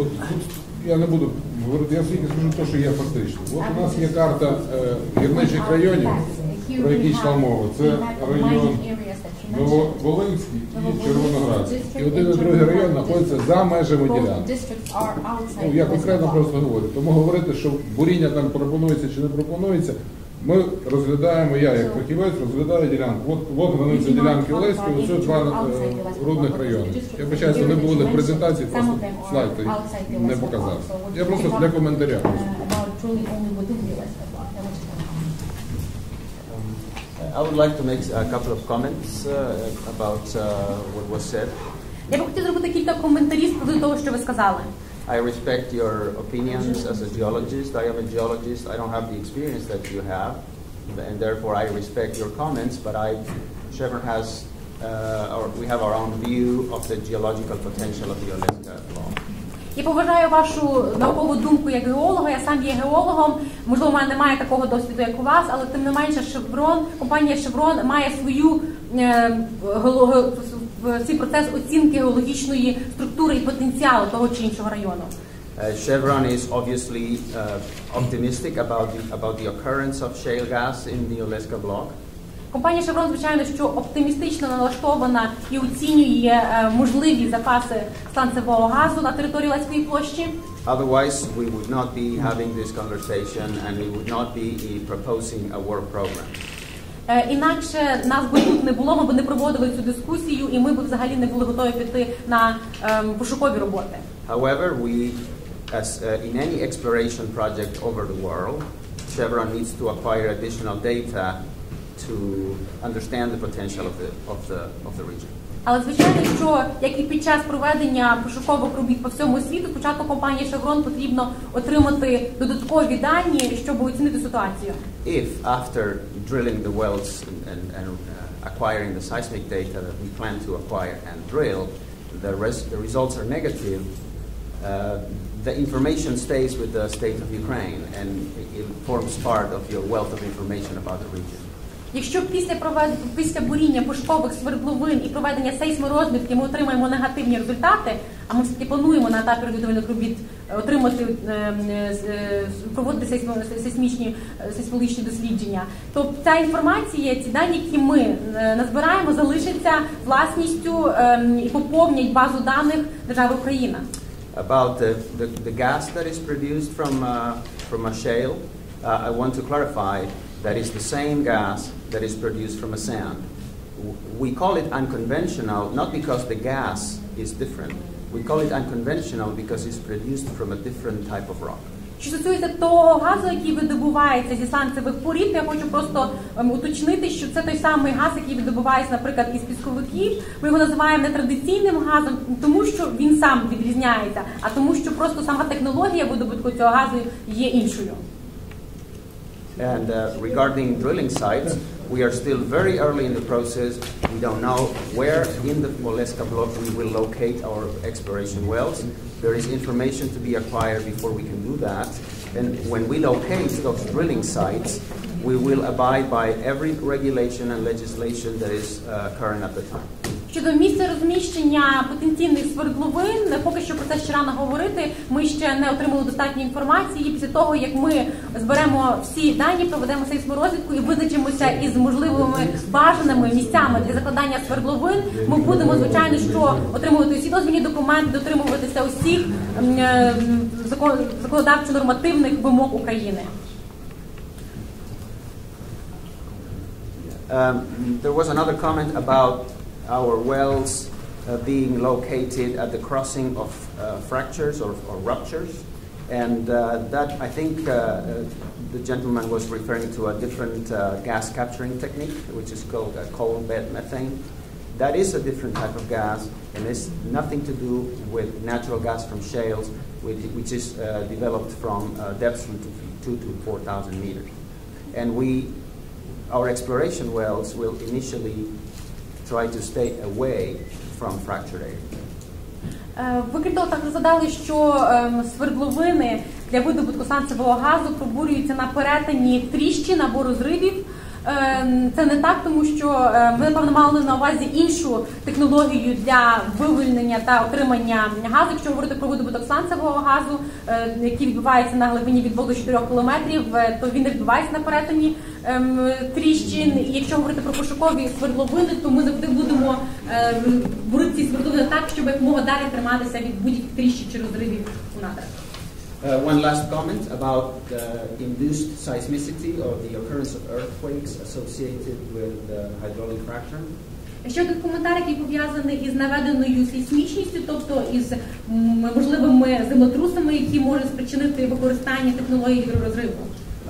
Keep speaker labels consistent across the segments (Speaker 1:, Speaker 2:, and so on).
Speaker 1: От тут я не буду говорити, я тільки скажу те, що є фактично. От у нас є карта е, гірничих районів, про які йшла мова. Це район Нововолинський і Червоноградський. І один і другий район знаходяться за межами ділянки. Ну, я конкретно просто говорю. Тому говорити, що буріння там пропонується чи не пропонується, ми розглядаємо, я як фахівець розглядаю ділянку. От, от границя ділянки Олеської, ось два е, рудних райони. Я вибачаюся, вони були в презентації, просто слайд не показав. Я просто для коментаря.
Speaker 2: I would like to make a couple of comments uh, about uh, what was said.
Speaker 3: Я би хотів зробити кілька коментарів з того, що ви сказали.
Speaker 2: I respect your opinions as a geologist. I am a geologist. I don't have the experience that you have, and therefore I respect your comments. But I, Chevron has, uh, or we have our own view of the geological potential of the Alaska Law.
Speaker 3: Я поважаю вашу наукову думку як геолога. Я сам є геологом. Можливо, у мене немає такого досвіду, як у вас, але тим не менше, Шеврон, компанія Шеврон має свою е, в- свій процес оцінки геологічної структури і потенціалу того чи іншого району.
Speaker 2: Uh, Chevron is obviously uh, optimistic about the, about the occurrence of shale gas in the Alaska Block.
Speaker 3: Компанія Шеврон, звичайно, що оптимістично налаштована і оцінює е, можливі запаси станцевого газу на території Леської площі.
Speaker 2: Otherwise, we would not be having this conversation and we would not be uh, proposing a work program.
Speaker 3: Е, Інакше нас би тут не було, ми б не проводили цю дискусію, і ми б взагалі не були готові піти на ем, пошукові роботи.
Speaker 2: However, we, as uh, in any exploration project over the world, Chevron needs to acquire additional data to understand the potential of the, of the, of the region.
Speaker 3: Але звичайно, що як і під час проведення пошукових робіт по всьому світу, спочатку компанії Chevron потрібно отримати додаткові дані, щоб оцінити ситуацію.
Speaker 2: If after drilling the wells and, and, and uh, acquiring the seismic data that we plan to acquire and drill, the, res- the results are negative, uh, the information stays with the state of Ukraine and it forms part of your wealth of information about the region.
Speaker 3: Якщо після провед... після буріння пошукових свердловин і проведення сейсморозвідки ми отримаємо негативні результати, а ми все-таки плануємо на етапі розвідувальних робіт е, отримати е, е, е, проводити сейсмічні сейсмологічні дослідження, то ця інформація, ці дані, які ми назбираємо, залишаться власністю е, і поповнять базу даних держави Україна.
Speaker 2: About the, the, the gas that is produced from, uh, from a shale, uh, I want to clarify that is the same gas that is produced from a sand. We call it unconventional not because the gas is different. We call it unconventional because it's produced from a different type of rock.
Speaker 3: Що стосується того газу, який видобувається зі сланцевих порід, я хочу просто ем, уточнити, що це той самий газ, який видобувається, наприклад, із пісковиків. Ми його називаємо нетрадиційним газом, не тому що він сам відрізняється, а тому, що просто сама технологія видобутку цього газу є іншою.
Speaker 2: And uh, regarding drilling sites, we are still very early in the process. We don't know where in the Oleska block we will locate our exploration wells. There is information to be acquired before we can do that. And when we locate those drilling sites, we will abide by every regulation and legislation that is uh, current at the time.
Speaker 3: Щодо місця розміщення потенційних свердловин, поки що про це ще рано говорити. Ми ще не отримали достатньо інформації. Після того як ми зберемо всі дані, проведемо сейсморозвідку і визначимося із можливими бажаними місцями для закладання свердловин. Ми будемо звичайно що отримувати всі дозвільні документи, дотримуватися усіх е, законодавчо-нормативних вимог України.
Speaker 2: Um, there was another comment about our wells uh, being located at the crossing of uh, fractures or, or ruptures. And uh, that, I think, the gentleman was referring to a different gas capturing technique, which is called coal bed methane. That is a different type of gas, and it's nothing to do with natural gas from shales, which, which is uh, developed from uh, depths from two, two to 4,000 meters. And we our exploration wells will initially try to stay away from fractured areas.
Speaker 3: Е, Ви крім того, так задали, що ем, свердловини для видобутку санцевого газу пробурюються на перетині тріщин або розривів. Е, Це не так, тому що ми напевно мали на увазі іншу технологію для вивільнення та отримання газу. Якщо говорити про видобуток сланцевого газу, е, який відбувається на глибині від 2 до 4 кілометрів, е, то він не відбувається на перетині ем, тріщин. І якщо говорити про пошукові свердловини, то ми завжди будемо ем, ці свердловини так, щоб якомога далі триматися від будь-яких тріщин чи розривів у надрах.
Speaker 2: Uh, one last comment about the induced seismicity or the occurrence of earthquakes associated with uh, hydraulic fracturing.
Speaker 3: Ще один коментар, який пов'язаний із наведеною сейсмічністю, тобто із м, можливими землетрусами, які можуть спричинити використання технології гідророзриву.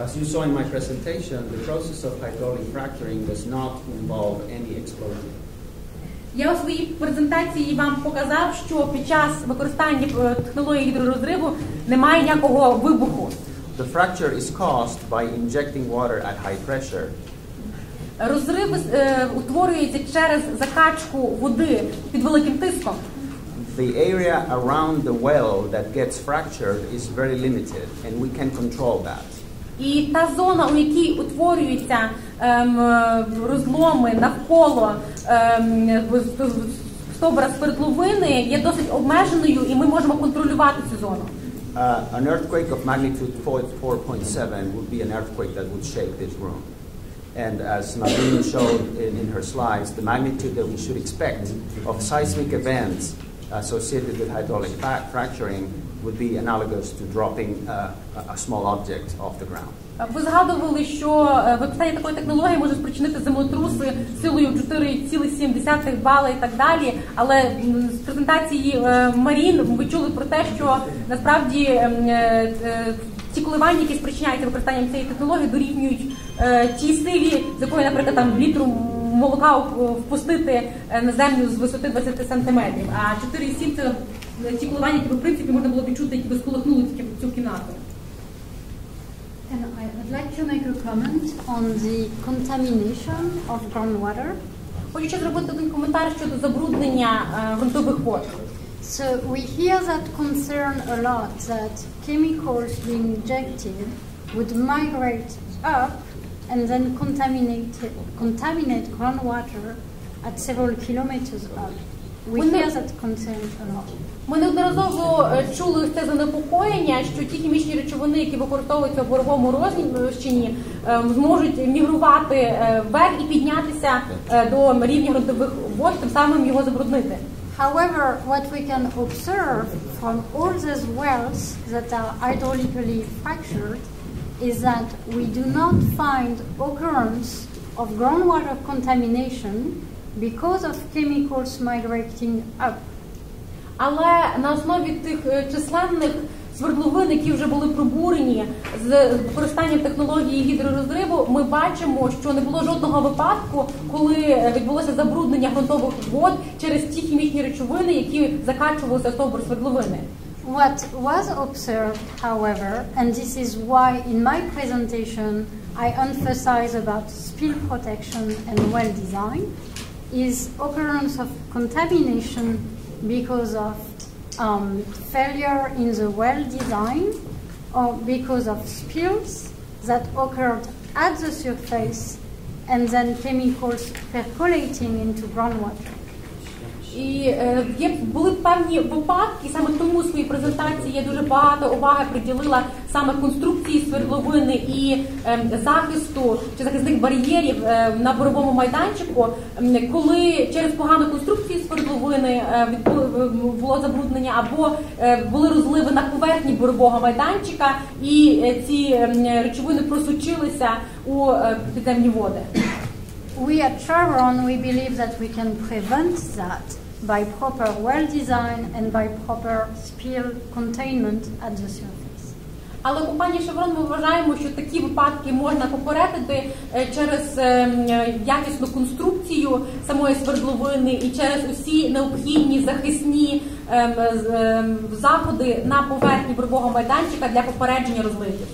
Speaker 2: As you saw in my presentation, the process of hydraulic fracturing does not involve any explosion.
Speaker 3: Я у своїй презентації вам показав, що під час використання е, технології гідророзриву немає ніякого вибуху.
Speaker 2: The fracture is caused by injecting water at high pressure.
Speaker 3: Розрив е, утворюється через закачку води під великим тиском.
Speaker 2: The area around the well that gets fractured is very limited, and we can control that.
Speaker 3: І та зона, у якій утворюються ем, е, розломи навколо ем, з- з- стовбура свердловини, є досить обмеженою, і ми можемо контролювати цю зону.
Speaker 2: Uh, an earthquake of magnitude 4, 4.7 would be an earthquake that would shake this room. And as Nadine showed in, in her slides, the magnitude that we should expect of seismic events associated with hydraulic fa- fracturing would be analogous to dropping uh, a, small object off the ground.
Speaker 3: Ви згадували, що е, використання такої технології може спричинити землетруси силою 4,7 бали і так далі. Але з презентації е, Марін ви чули про те, що насправді е, е, ті коливання, які спричиняються використанням цієї технології, дорівнюють е, тій силі, з якої, наприклад, там літру молока впустити е, на землю з висоти 20 сантиметрів. А 4,7 це е, ті коливання, які в принципі можна було відчути, які би сколихнули цю- цю кімнату.
Speaker 4: And I would like to make a comment on the contamination of groundwater.
Speaker 3: Хочу ще зробити один коментар щодо забруднення е, ґрунтових вод.
Speaker 4: So we hear that concern a lot that chemicals being injected would migrate up and then contaminate contaminate groundwater at several kilometers up. We
Speaker 3: When the-
Speaker 4: hear that concern a lot.
Speaker 3: Ми неодноразово е, чули це занепокоєння, що ті хімічні речовини, які використовуються в боровому розчині, е, зможуть мігрувати е, вверх і піднятися до рівня ґрунтових вод, тим самим його забруднити.
Speaker 4: However, what we can observe from all these wells that are hydraulically fractured is that we do not find occurrence of groundwater contamination because of chemicals migrating up.
Speaker 3: Але на основі тих е, численних свердловин, які вже були пробурені з використанням технології гідророзриву, ми бачимо, що не було жодного випадку, коли відбулося забруднення ґрунтових вод через ті хімічні речовини, які закачувалися в стовбур свердловини.
Speaker 4: What was observed, however, and this is why in my presentation I emphasize about spill protection and well design, is occurrence of contamination because of um, failure in the well design or because of spills that occurred at the surface and then chemicals percolating into groundwater.
Speaker 3: І е, є були певні випадки, саме тому своїй презентації я дуже багато уваги приділила саме конструкції свердловини і е, захисту чи захисних бар'єрів е, на боровому майданчику, коли через погану конструкцію свердловини е, було забруднення або були розливи на поверхні борового майданчика, і ці е, речовини просочилися у підземні води.
Speaker 4: We at Chevron, we believe that we can prevent that by proper well design and by proper spill containment at the surface.
Speaker 3: Але компанія Chevron ми вважаємо, що такі випадки можна попередити е, через е, м, е, якісну конструкцію самої свердловини і через усі необхідні захисні ем, ем, заходи на поверхні борового майданчика для попередження розливів.